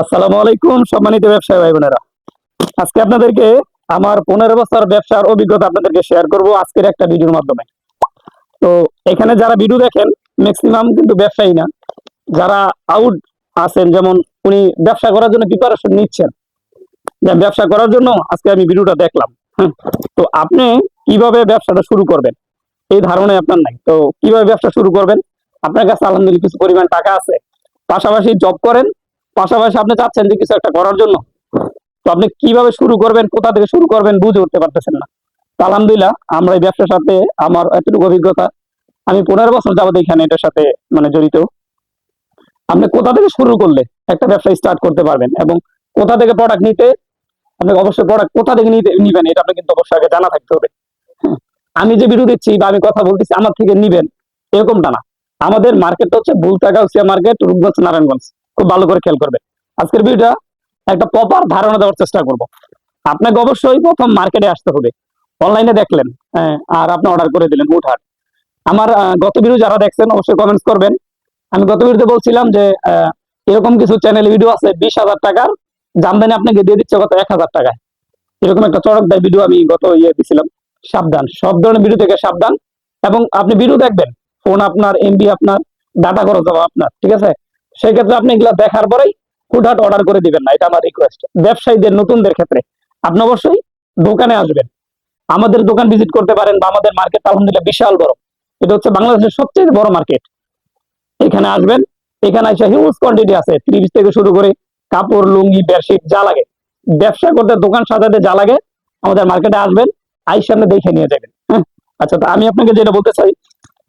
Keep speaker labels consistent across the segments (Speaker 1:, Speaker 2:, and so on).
Speaker 1: আসসালামু আলাইকুম, সম্মানিত ব্যবসায়ী ভাই বোনেরা। আজকে আপনাদেরকে আমার পনেরো বছর ব্যবসার অভিজ্ঞতা আপনাদেরকে শেয়ার করব আজকের একটা ভিডিওর মাধ্যমে। তো এখানে যারা ভিডিও দেখেন ম্যাক্সিমাম কিন্তু ব্যবসায়ী না। যারা আউট আছেন, যেমন উনি ব্যবসা করার জন্য প্রিপারেশন নিচ্ছেন। ব্যবসা করার জন্য আজকে আমি ভিডিওটা দেখলাম। তো আপনি কীভাবে ব্যবসাটা শুরু করবেন? এই ধারণায় আপনার নাই। তো কীভাবে ব্যবসা শুরু করবেন? আপনার কাছে আলহামদুলিল্লাহ কিছু পরিমাণ টাকা আছে। পাশাপাশি জব করেন পাশাপাশি আপনি চাচ্ছেন যে কিছু একটা করার জন্য। তো আপনি কীভাবে শুরু করবেন, কোথা থেকে শুরু করবেন বুঝে উঠতে পারতেছেন না। আলহামদুলিল্লাহ, আমরা এই ব্যবসার সাথে আমার এতটুকু অভিজ্ঞতা, আমি পনেরো বছর যাবত এখানে এটার সাথে মানে জড়িত। আপনি কোথা থেকে শুরু করলে একটা ব্যবসা স্টার্ট করতে পারবেন এবং কোথা থেকে প্রোডাক্ট নিতে আপনাকে অবশ্যই প্রোডাক্ট কোথা থেকে নিতে, নিবেন এটা আপনাকে কিন্তু অবশ্যই আগে জানা থাকতে হবে। আমি যে ভিডিও দিচ্ছি বা আমি কথা বলতেছি আমার থেকে নিবেন, এরকমটা না। আমাদের মার্কেটটা হচ্ছে বুলতাগাউসিয়া মার্কেট রূপগঞ্জ, নারায়ণগঞ্জ। খুব ভালো করে খেয়াল করবে আজকের ভিডিওটা একটা প্রপার ধারণা দেওয়ার চেষ্টা করব। আপনাকে অবশ্যই প্রথম মার্কেটে আসতে হবে। অনলাইনে দেখলেন হ্যাঁ, আর আপনি অর্ডার করে দিলেন হুটহাট আমার গত ভিডিও যারা দেখছেন অবশ্যই কমেন্টস করবেন। আমি গত ভিডিওতে বলছিলাম যে এরকম কিছু চ্যানেল ভিডিও আছে বিশ হাজার টাকার। জামদানি আপনাকে দিয়ে দিচ্ছে কত এক হাজার টাকায়। এরকম একটা চড়ক দেয় ভিডিও আমি গত ইয়ে দিছিলাম। সাবধান সব ধরনের ভিডিও থেকে সাবধান। এবং আপনি ভিডিও দেখবেন ফোন আপনার এমবি আপনার ডাটা খরচ হবে আপনার ঠিক আছে? সেই ক্ষেত্রে আপনি এগুলা দেখার পরেই হুটহাট অর্ডার করে দিবেন না, এটা আমার রিকোয়েস্ট ব্যবসায়ীদের, নতুনদের ক্ষেত্রে। আপনি অবশ্যই দোকানে আসবেন। আমাদের দোকান ভিজিট করতে পারেন বা আমাদের মার্কেট আলহামদুলিল্লাহ বিশাল বড়। এটা হচ্ছে বাংলাদেশের সবচেয়ে বড় মার্কেট এখানে আসবেন, এখানে এসে হিউজ কোয়ান্টিটি আছে, ত্রিশ থেকে শুরু করে কাপড়, লুঙ্গি বেডশিট যা লাগে। ব্যবসা করতে, দোকান সাজাতে যা লাগে, আমাদের মার্কেটে আসবেন আই সামনে দেখে নিয়ে যাবেন। হ্যাঁ আচ্ছা তো আমি আপনাকে যেটা বলতে চাই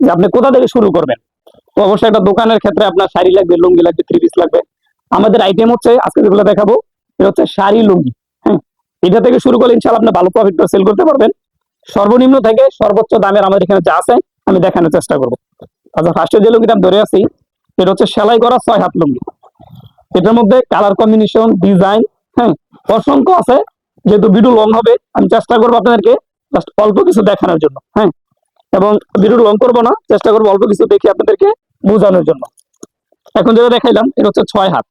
Speaker 1: যে আপনি কোথা থেকে শুরু করবেন? অবশ্যই একটা দোকানের ক্ষেত্রে আপনার শাড়ি লাগবে, লুঙ্গি লাগবে থ্রি পিস লাগবে। আমাদের আইটেম হচ্ছে, আজকে যেগুলো দেখাবো, এটা হচ্ছে শাড়ি, লুঙ্গি হ্যাঁ? এটা থেকে শুরু করলে ইনশাল্লাহ আপনি ভালো প্রফিট করে সেল করতে পারবেন। সর্বনিম্ন থেকে সর্বোচ্চ দামের আমাদের এখানে যা আছে, আমি দেখানোর চেষ্টা করব। আচ্ছা ফার্স্টে যে লুঙ্গিটা আমি ধরে আছি, এটা হচ্ছে সেলাই করা ছয় হাত লুঙ্গি। এটার মধ্যে কালার কম্বিনেশন ডিজাইন হ্যাঁ? অসংখ্য আছে, যেহেতু ভিডিও লং হবে, আমি চেষ্টা করব আপনাদেরকে জাস্ট অল্প কিছু দেখানোর জন্য হ্যাঁ? এবং ভিডিও লং করব না, চেষ্টা করব অল্প কিছু দেখে আপনাদেরকে বোঝানোর জন্য। এখন যেটা দেখাইলাম, এটা হচ্ছে ছয় হাত।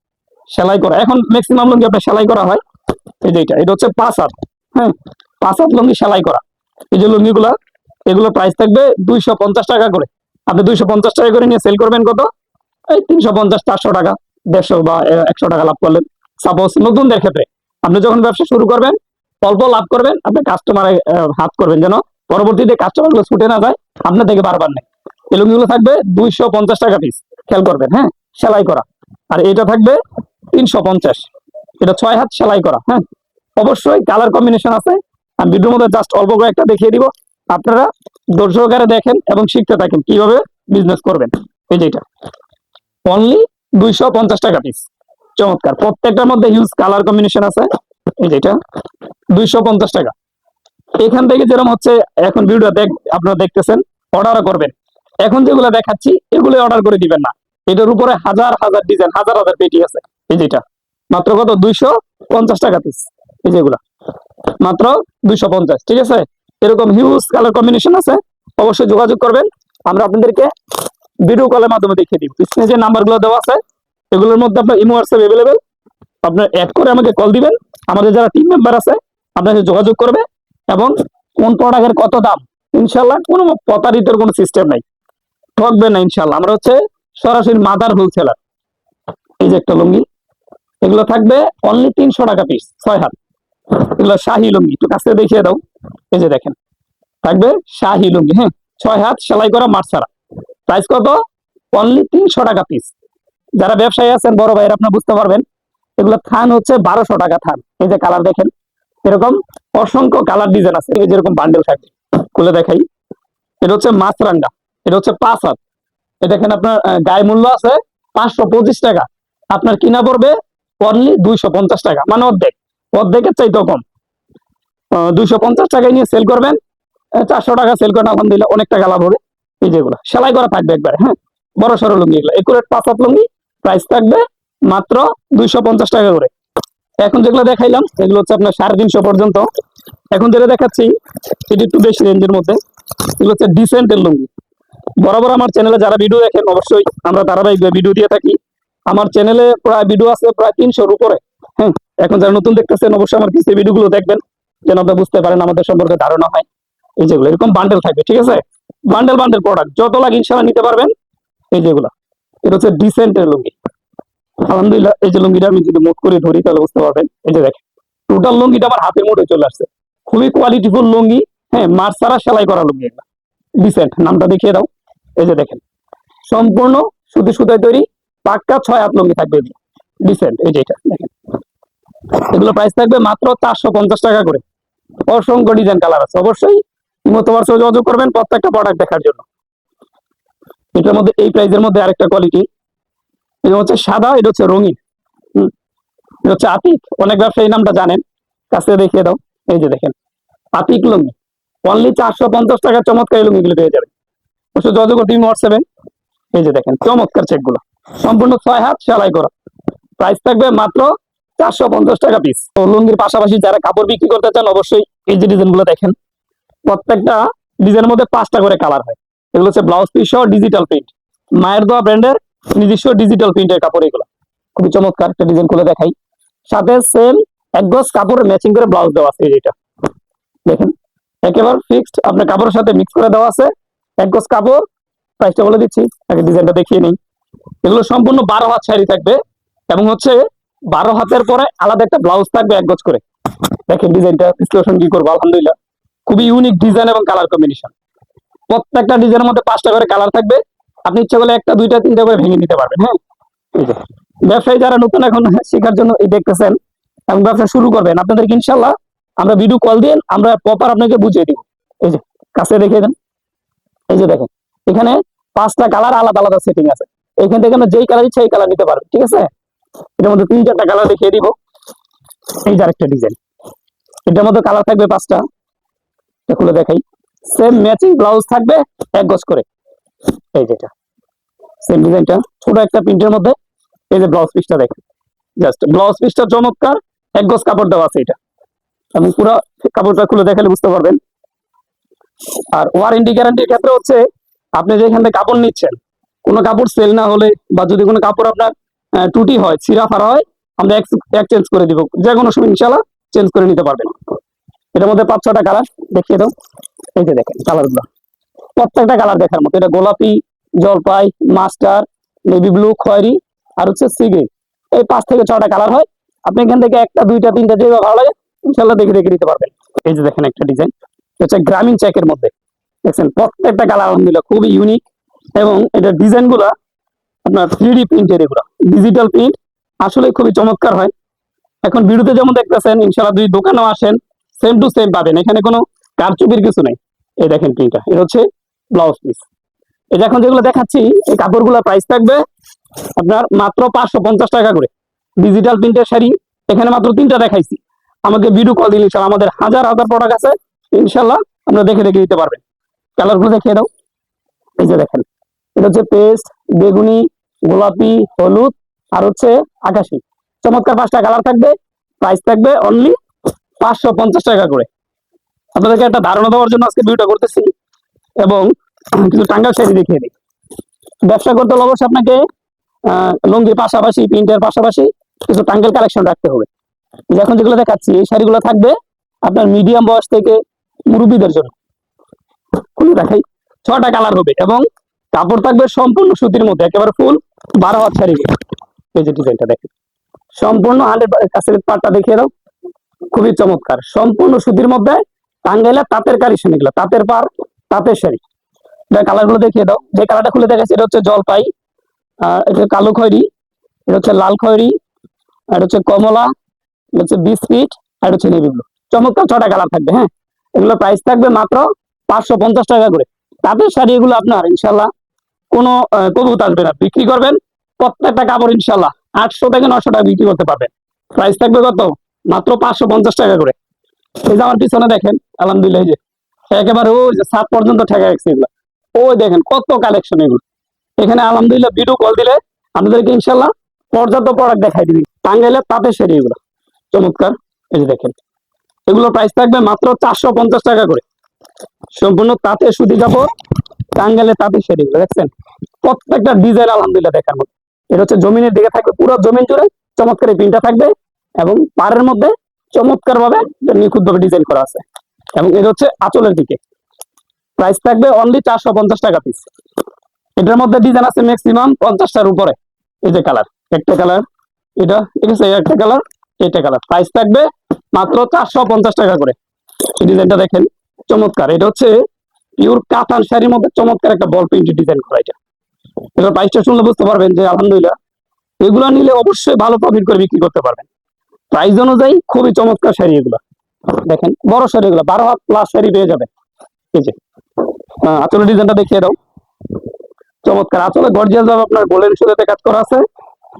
Speaker 1: সেলাই করা। এখন ম্যাক্সিমাম লুঙ্গি আপনার সেলাই করা হয়, এই যে এটা হচ্ছে পাঁচ হাত হ্যাঁ? পাঁচ হাত লুঙ্গি সেলাই করা। এই যে লুঙ্গিগুলা এগুলোর প্রাইস থাকবে দুইশো পঞ্চাশ টাকা করে। আপনি দুইশো পঞ্চাশ টাকা করে নিয়ে সেল করবেন কত? এই তিনশো পঞ্চাশ, চারশো টাকা, দেড়শো বা একশো টাকা লাভ করলেন। সাপোজ নতুনদের ক্ষেত্রে। আপনি যখন ব্যবসা শুরু করবেন, অল্প লাভ করবেন, আপনি কাস্টমারে হাত করবেন যেন। পরবর্তীতে কাস্টমারগুলো ছুটে না যায়, আপনার থেকে বারবার নেই এই লুঙ্গিগুলো থাকবে দুইশো পঞ্চাশ টাকা পিস খেয়াল করবেন হ্যাঁ? সেলাই করা। আর এটা থাকবে তিনশো পঞ্চাশ। এটা ছয় হাত সেলাই করা হ্যাঁ? অবশ্যই কালার কম্বিনেশন আছে। আমি ভিডিওর মধ্যে জাস্ট অল্প কয়েকটা দেখিয়ে দিব। আপনারা দর্শকারে দেখেন এবং শিখতে থাকেন কীভাবে বিজনেস করবেন। এই যে এটা। অনলি দুইশো পঞ্চাশ টাকা পিস চমৎকার। প্রত্যেকটার মধ্যে হিউজ কালার কম্বিনেশন আছে। এই যে এটা। দুইশো পঞ্চাশ টাকা। এখান থেকে যেরকম হচ্ছে, এখন ভিডিও দেখ আপনারা দেখতেছেন অর্ডারও করবেন। এখন যেগুলো দেখাচ্ছি এগুলো অর্ডার করে দিবেন না। এটার উপরে হাজার হাজার ডিজাইন হাজার হাজার পেটি আছে। এই যেটা মাত্র কত? দুইশো পঞ্চাশ টাকা পিস এই যেগুলা মাত্র দুইশো পঞ্চাশ, ঠিক আছে? এরকম হিউজ কালার কম্বিনেশন আছে। অবশ্যই যোগাযোগ করবেন। আমরা আপনাদেরকে ভিডিও কলের মাধ্যমে দেখিয়ে দিব। স্ক্রিনে যে নাম্বারগুলো দেওয়া আছে, এগুলোর মধ্যে আপনার ইমো হোয়াটসঅ্যাপ অ্যাভেলেবেল আপনার অ্যাড করে আমাকে কল দিবেন। আমাদের যারা টিম মেম্বার আছে আপনার সাথে যোগাযোগ করবে। এবং কোন প্রোডাক্টের কত দাম? ইনশাল্লাহ কোনো প্রতারিতর কোনো সিস্টেম নাই। ঠকবে না ইনশাল্লাহ আমরা হচ্ছে সরাসরি মাদার হোলসেলার। এই যে একটা লুঙ্গি, এগুলো থাকবে অনলি তিনশো টাকা পিস ছয় হাত। এগুলো শাহি লুঙ্গি, একটু কাছে দেখিয়ে দাও। এই যে দেখেন, থাকবে শাহি লুঙ্গি হ্যাঁ? ছয় হাত সেলাই করা মাছ ছাড়া। প্রাইস কত? অনলি তিনশো টাকা পিস যারা ব্যবসায়ী আছেন, বড় ভাইয়ের আপনারা বুঝতে পারবেন, এগুলো থান হচ্ছে বারোশো টাকা থান। এই যে কালার দেখেন, এরকম অসংখ্য কালার ডিজাইন আছে। এই যেরকম বান্ডেল থাকবে, খুলে দেখাই। এটা হচ্ছে মাছরাঙ্গা। এটা হচ্ছে পাঁচ হাত। এটা এখানে আপনার গায়ে মূল্য আছে পাঁচশো পঁচিশ টাকা। আপনার কিনা পড়বে অনলি দুইশো পঞ্চাশ টাকা মানে অর্ধেক। অর্ধেকের চাইতেও কম। দুইশো পঞ্চাশ টাকায় নিয়ে সেল করবেন চারশো টাকা সেল করেন আলহামদুলিল্লাহ অনেক টাকা লাভ হবে। এই যেগুলো সেলাই করা থাকবে একবার হ্যাঁ? বড় সড়ো লুঙ্গি এগুলো। একুরেট পাঁচ হাত লুঙ্গি প্রাইস থাকবে মাত্র দুইশো পঞ্চাশ টাকা করে। এখন যেগুলো দেখাইলাম, এগুলো হচ্ছে আপনার সাড়ে তিনশো পর্যন্ত। এখন যেটা দেখাচ্ছি, এটি একটু বেশি রেঞ্জের মধ্যে। এগুলো হচ্ছে ডিসেন্টের লুঙ্গি। বরাবর আমার চ্যানেলে যারা ভিডিও দেখেন, অবশ্যই আমরা ধারাবাহিক ভিডিও দিয়ে থাকি। আমার চ্যানেলে প্রায় ভিডিও আছে, প্রায় তিনশোর উপরে। হ্যাঁ এখন যারা নতুন দেখতেছেন, অবশ্যই আমার কিছু ভিডিওগুলো দেখবেন, যেন আপনারা বুঝতে পারেন আমাদের সম্পর্কে ধারণা হয়। এই যেগুলো, এরকম বান্ডেল থাকবে, ঠিক আছে? বান্ডেল বান্ডেল প্রোডাক্ট যত লাগে ইনশাল্লাহ নিতে পারবেন। এই যেগুলো, এটা হচ্ছে ডিসেন্টের লুঙ্গি। আলহামদুলিল্লাহ, এই যে লুঙ্গিটা আমি যদি মুখ করে ধরি, তাহলে বুঝতে পারবেন। এই যে দেখেন টোটাল লুঙ্গিটা আমার হাতের মুঠে চলে আসছে। খুবই কোয়ালিটিফুল লুঙ্গি হ্যাঁ মার সারা সেলাই করা লুঙ্গি এগুলো। ডিসেন্ট নামটা দেখিয়ে দাও। এই যে দেখেন, সম্পূর্ণ সুতি সুতায় তৈরি, পাক্কা ছয় হাত লুঙ্গি থাকবে ডিসেন্ট এই যে এটা, দেখেন। এগুলো প্রাইস থাকবে মাত্র চারশো পঞ্চাশ টাকা করে। অসংখ্য ডিজাইন কালার আছে। অবশ্যই ইমতো হোয়াটসঅ্যাপে যোগাযোগ করবেন প্রত্যেকটা প্রোডাক্ট দেখার জন্য। এটার মধ্যে এই প্রাইসের মধ্যে আরেকটা কোয়ালিটি এটা হচ্ছে সাদা, এটা হচ্ছে রঙিন। এটা হচ্ছে আতিক। অনেক ব্যবসায়ী নামটা জানেন। কাছে দেখিয়ে দাও। এই যে দেখেন, আতিক লুঙ্গি। অনলি চারশো পঞ্চাশ টাকা চমৎকার এই লুঙ্গিগুলো পেয়ে যাবেন। অবশ্য যোগাযোগ করতে হোয়াটসঅ্যাপে এই যে দেখেন, চমৎকার চেকগুলো সম্পূর্ণ ছয় হাত সেলাই করা। প্রাইস থাকবে মাত্র চারশো পঞ্চাশ টাকা পিস তো লুঙ্গির পাশাপাশি যারা কাপড় বিক্রি করতে চান, অবশ্যই এই যে ডিজাইনগুলো দেখেন, প্রত্যেকটা ডিজাইনের মধ্যে পাঁচটা করে কালার হয়। এগুলো হচ্ছে ব্লাউজ পিস ডিজিটাল প্রিন্ট মায়ের ব্র্যান্ডের নিজস্ব ডিজিটাল প্রিন্টের কাপড় এগুলো। খুবই চমৎকার একটা ডিজাইন খুলে দেখাই। সাথে সেম এক গজ কাপড় ম্যাচিং করে ব্লাউজ দেওয়া আছে এই যেটা দেখেন, একেবারে ফিক্সড আপনার কাপড়ের সাথে মিক্স করে দেওয়া আছে। এক গজ কাপড় প্রাইসটা বলে দিচ্ছি, আগে ডিজাইনটা দেখিয়ে নেই। এগুলো সম্পূর্ণ বারো হাত শাড়ি থাকবে এবং হচ্ছে বারো হাতের পরে আলাদা একটা ব্লাউজ থাকবে এক গজ করে। দেখেন ডিজাইনটা বিশ্লেষণ কি করব, আলহামদুলিল্লাহ। খুবই ইউনিক ডিজাইন এবং কালার কম্বিনেশন প্রত্যেকটা ডিজাইনের মধ্যে পাঁচটা করে কালার থাকবে। আপনি ইচ্ছা করলে একটা, দুইটা, তিনটা করে ভেঙে নিতে পারবেন হ্যাঁ? ব্যবসায়ী যারা নতুন এখন শেখার জন্য এই দেখতেছেন, এবং ব্যবসা শুরু করবেন, আপনাদেরকে ইনশাল্লাহ আমরা ভিডিও কল দিয়ে আমরা প্রপার আপনাকে বুঝিয়ে দিব। এই যে, কাছে দেখে দেন। এই যে দেখেন, এখানে পাঁচটা কালার আলাদা আলাদা সেটিং আছে। এখান থেকে যেই কালার ইচ্ছা এই কালার নিতে পারবেন ঠিক আছে? এটার মধ্যে তিন চারটা কালার দেখিয়ে দিব। এই যে আরেকটা ডিজাইন এটার মধ্যে কালার থাকবে পাঁচটা। খুলে দেখাই। সেম ম্যাচিং ব্লাউজ থাকবে এক গজ করে। এই যেটা সেম ডিজাইনটা ছোট একটা প্রিন্টের মধ্যে এই যে ব্লাউজ পিসটা দেখেন। জাস্ট ব্লাউজ পিসটা চমৎকার। এক গজ কাপড় দেওয়া আছে এটা। এবং পুরো কাপড়টা খুলে দেখালে বুঝতে পারবেন। আর ওয়ারেন্টি গ্যারান্টির ক্ষেত্রে হচ্ছে আপনি যেখান থেকে কাপড় নিচ্ছেন, কোনো কাপড় সেল না হলে বা যদি কোনো কাপড় আপনার টুটি হয়, ছিঁড়া ফাড়া হয়, আমরা এক্সচেঞ্জ করে দিব। যে কোনো সময় ইনশাল্লাহ চেঞ্জ করে নিতে পারবেন। এটার মধ্যে পাঁচ ছটা কালার দেখিয়ে দাও। এই যে দেখেন কালারগুলো প্রত্যেকটা কালার দেখার মতো। এটা গোলাপি, জলপাই মাস্টার নেভি ব্লু খয়েরি আর হচ্ছে সিগ্রিন এই পাঁচ থেকে ছটা কালার হয়। আপনি এখান থেকে একটা, দুইটা, তিনটা যেগুলো ভালো লাগে ইনশাল্লাহ দেখে দেখে নিতে পারবেন। এই যে দেখেন একটা ডিজাইন হচ্ছে গ্রামীণ চেকের মধ্যে। দেখছেন, প্রত্যেকটা কালার আলহামদুলিল্লাহ খুবই ইউনিক এবং এটা ডিজাইনগুলা আপনার থ্রি ডি প্রিন্টের এগুলো ডিজিটাল প্রিন্ট আসলে খুবই চমৎকার হয়। এখন ভিডিওতে যেমন দেখতেছেন ইনশাল্লাহ দুই দোকানেও আসেন সেম টু সেম পাবেন। এখানে কোনো কারচুপির কিছু নেই। এই দেখেন প্রিন্টটা এটা হচ্ছে ব্লাউজ পিস এই যে এখন যেগুলো দেখাচ্ছি, এই কাপড়গুলো প্রাইস থাকবে আপনার মাত্র পাঁচশো পঞ্চাশ টাকা করে। ডিজিটাল প্রিন্টের শাড়ি, এখানে মাত্র তিনটা দেখাইছি। আমাকে ভিডিও কল দিলে আমাদের হাজার হাজার প্রোডাক্ট আছে। ইনশাল্লাহ আপনারা দেখে দেখে দিতে পারবেন। কালারগুলো দেখিয়ে দাও। এই যে দেখেন, এটা হচ্ছে পেস্ট, বেগুনি, গোলাপি, হলুদ আর হচ্ছে আকাশি। চমৎকার পাঁচটা কালার থাকবে প্রাইস থাকবে অনলি পাঁচশো পঞ্চাশ টাকা করে। আপনাদেরকে একটা ধারণা দেওয়ার জন্য আজকে ভিডিওটা করতেছি এবং কিছু টাঙ্গাল শাড়ি দেখিয়ে দিই। ব্যবসা করতে হলে অবশ্যই আপনাকে লুঙ্গির পাশাপাশি, প্রিন্টের পাশাপাশি কিছু টাঙ্গেল কালেকশন রাখতে হবে। এখন যেগুলো দেখাচ্ছি, এই শাড়িগুলো থাকবে আপনার মিডিয়াম বয়স থেকে মুরব্বীদের জন্য। খুলে দেখাই। ছটা কালার হবে এবং কাপড় থাকবে সম্পূর্ণ সুতির মধ্যে, একেবারে ফুল বারো হাত শাড়ি এই যে ডিজাইনটা দেখেন। সম্পূর্ণ হান্ড্রেড কাছে পাটটা দেখিয়ে দাও। খুবই চমৎকার। সম্পূর্ণ সুতির মধ্যে টাঙ্গাইলা তাঁতের কালেকশন এগুলো, তাঁতের পার তাঁতের শাড়ি। এটা কালারগুলো দেখিয়ে দাও। যে কালারটা খুলে দেখাচ্ছি, এটা হচ্ছে জলপাই এটা কালো খয়েরি, এটা হচ্ছে লাল খয়েরি এটা হচ্ছে কমলা, এটা হচ্ছে বিস্কিট, আর হচ্ছে নেভি ব্লু। চমৎকার ছটা কালার থাকবে হ্যাঁ? এগুলো প্রাইস থাকবে মাত্র পাঁচশো পঞ্চাশ টাকা করে। তাঁতের শাড়ি এগুলো আপনার, ইনশাল্লাহ, কোনো কবুত আসবে না। বিক্রি করবেন প্রত্যেকটা কাপড়, ইনশাল্লাহ, আটশো থেকে নশো টাকা বিক্রি করতে পারবেন। প্রাইস থাকবে কত? মাত্র পাঁচশো পঞ্চাশ টাকা করে। এই যে আমার পিছনে দেখেন, আলহামদুলিল্লাহ যে, একেবারে ওই যে সাত পর্যন্ত ঠেকা গেছে এগুলো। ওই দেখেন, কত কালেকশন এগুলো। এখানে আলহামদুলিল্লাহ ভিডিও কল দিলে আপনাদেরকে, ইনশাল্লাহ, পর্যাপ্ত প্রোডাক্ট দেখাই দিবি। টাঙ্গাইলে তাতে শাড়ি এগুলো। চমৎকার, এই দেখেন। এগুলো প্রাইস থাকবে মাত্র চারশো পঞ্চাশ টাকা করে। সম্পূর্ণ তাঁতে সুতি কাপড়, টাঙ্গাইলে তাঁতের শাড়ি দেখছেন? প্রত্যেকটা ডিজাইন আলহামদুলিল্লাহ দেখার মতো। এটা হচ্ছে জমিনের দিকে থাকবে, পুরো জমিন জুড়ে চমৎকার প্রিন্টটা থাকবে এবং পাড়ের মধ্যে চমৎকার ভাবে নিখুঁত ভাবে ডিজাইন করা আছে। এবং এটা হচ্ছে আঁচলের দিকে। প্রাইস থাকবে অনলি চারশো পঞ্চাশ টাকা পিস এটার মধ্যে ডিজাইন আছে ম্যাক্সিমাম পঞ্চাশটার উপরে। এই যে কালার একটা কালার এটা ঠিক আছে একটা কালার এটা কালার প্রাইস থাকবে মাত্র চারশো পঞ্চাশ টাকা করে। ডিজাইনটা দেখেন, চমৎকার। এটা হচ্ছে পিওর কাতান শাড়ির মধ্যে চমৎকার একটা বল প্রিন্টেড ডিজাইন করা এটা। এটার প্রাইসটা শুনলে বুঝতে পারবেন যে, আলহামদুলিল্লাহ, এগুলো নিলে অবশ্যই ভালো প্রফিট করে বিক্রি করতে পারবেন। প্রাইস অনুযায়ী খুবই চমৎকার শাড়ি এগুলো। দেখেন, বড় শাড়ি এগুলো, বারো হাত প্লাস শাড়ি পেয়ে যাবেন। এই যে আঁচলের ডিজাইনটা দেখিয়ে দাও। চমৎকার। আঁচলে গর্জিয়াস ভাবে আপনার গোল্ডেন সুতাতে কাজ করা আছে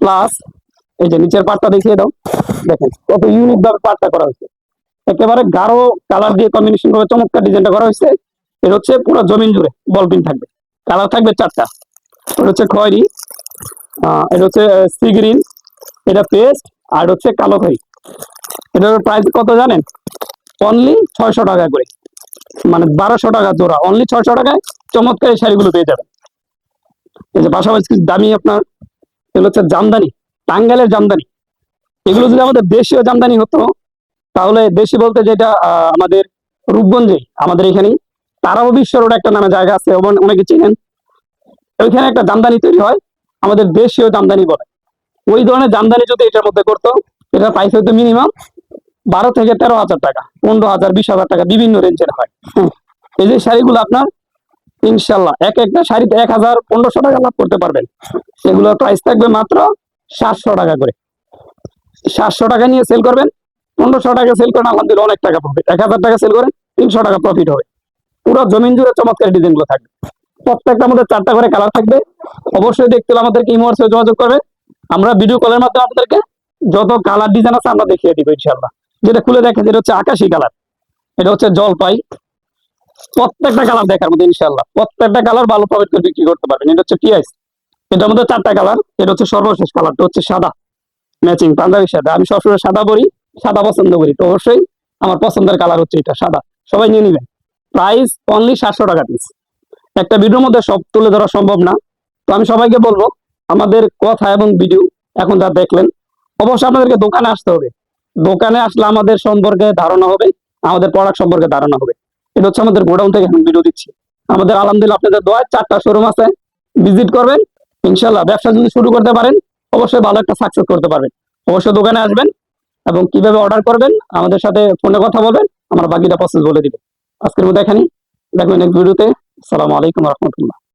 Speaker 1: প্লাস এই যে নিচের পাটটা দেখিয়ে দাও। দেখেন কত ইউনিক ভাবে পাটটা করা হয়েছে। একেবারে গাঢ় কালার দিয়ে কম্বিনেশন করে চমৎকার ডিজাইনটা করা হয়েছে। এটা হচ্ছে পুরো জমিন জুড়ে বল পিন থাকবে। কালার থাকবে চারটা। এটা হচ্ছে খয়রি আহ, এটা হচ্ছে সি গ্রিন এটা পেস্ট আর হচ্ছে কালো খয়েরি। এটার প্রাইস কত জানেন? অনলি ছয়শো টাকা করে। মানে বারোশো টাকা জোড়া। অনলি ছয়শো টাকায় চমৎকার এই শাড়িগুলো পেয়ে যাবেন। এই যে পাশাপাশি দামি আপনার এগুলো হচ্ছে জামদানি। টাঙ্গাইলের জামদানি। এগুলো যদি আমাদের দেশীয় জামদানি হতো, তাহলে দেশি বলতে যেটা আমাদের রূপগঞ্জে, আমাদের এখানেই তারাও বিশ্ব রোড একটা নামে জায়গা আছে অনেকে চিনেন। ওইখানে একটা জামদানি তৈরি হয়, আমাদের দেশীয় জামদানি বলে। ওই ধরনের জামদানি যদি এটার মধ্যে করতো, এটা প্রাইস হয়তো মিনিমাম বারো থেকে তেরো হাজার টাকা, পনেরো হাজার, বিশ হাজার টাকা, বিভিন্ন রেঞ্জের হ্যাঁ। এই যে শাড়িগুলো আপনার, ইনশাল্লাহ, এক একটা শাড়িতে এক হাজার পনেরোশো টাকা লাভ করতে পারবেন। এগুলোর প্রাইস থাকবে মাত্র সাতশো টাকা করে। সাতশো টাকা নিয়ে সেল করবেন, পনেরোশো টাকা সেল করেন, আলহামদুলিল্লাহ অনেক টাকা প্রফিট এক হাজার টাকা সেল করেন, তিনশো টাকা প্রফিট হবে। পুরো জমিন জুড়ে চমৎকার ডিজাইনগুলো থাকবে। প্রত্যেকটা মধ্যে চারটা করে কালার থাকবে। অবশ্যই দেখতে হলে আমাদেরকে ইমোর সাথে যোগাযোগ করবে। আমরা ভিডিও কলের মাধ্যমে আপনাদেরকে যত কালার ডিজাইন আছে আমরা দেখিয়ে দিব ইনশাল্লাহ যেটা খুলে দেখেন, যেটা হচ্ছে আকাশি কালার এটা হচ্ছে জলপাই। প্রত্যেকটা কালার দেখার মধ্যে ইনশাল্লাহ প্রত্যেকটা কালার ভালো প্রফিট করে বিক্রি করতে পারবেন। এটা হচ্ছে পিআইস এটার মধ্যে চারটা কালার এটা হচ্ছে সর্বশেষ কালারটা হচ্ছে সাদা। ম্যাচিং পাঞ্জাবি সাদা। আমি সবসময় সাদা পরি, সাদা পছন্দ করি, তো অবশ্যই আমার পছন্দের কালার হচ্ছে এটা সাদা। সবাই নিয়ে নিবেন। প্রাইস অনলি সাতশো টাকা পিস একটা ভিডিওর মধ্যে সব তুলে ধরা সম্ভব না। তো আমি সবাইকে বলব, আমাদের কথা এবং ভিডিও এখন যা দেখলেন, অবশ্যই আপনাদেরকে দোকানে আসতে হবে। দোকানে আসলে আমাদের সম্পর্কে ধারণা হবে, আমাদের প্রোডাক্ট সম্পর্কে ধারণা হবে। এটা হচ্ছে আমাদের গোডাউন থেকে এখন ভিডিও দিচ্ছি। আমাদের আলহামদুলিল্লাহ আপনাদের দোয়ায় চারটা শোরুম আছে। ভিজিট করবেন ইনশাল্লাহ ব্যবসা যদি শুরু করতে পারেন, অবশ্যই ভালো একটা সাকসেস করতে পারবেন। অবশ্যই দোকানে আসবেন এবং কীভাবে অর্ডার করবেন, আমাদের সাথে ফোনে কথা বলবেন, আমরা বাকিটা প্রসেস বলে দিব। আজকের মধ্যে এখানে দেখবেন এক ভিডিওতে আসসালামু আলাইকুম রহমতুল্লাহ।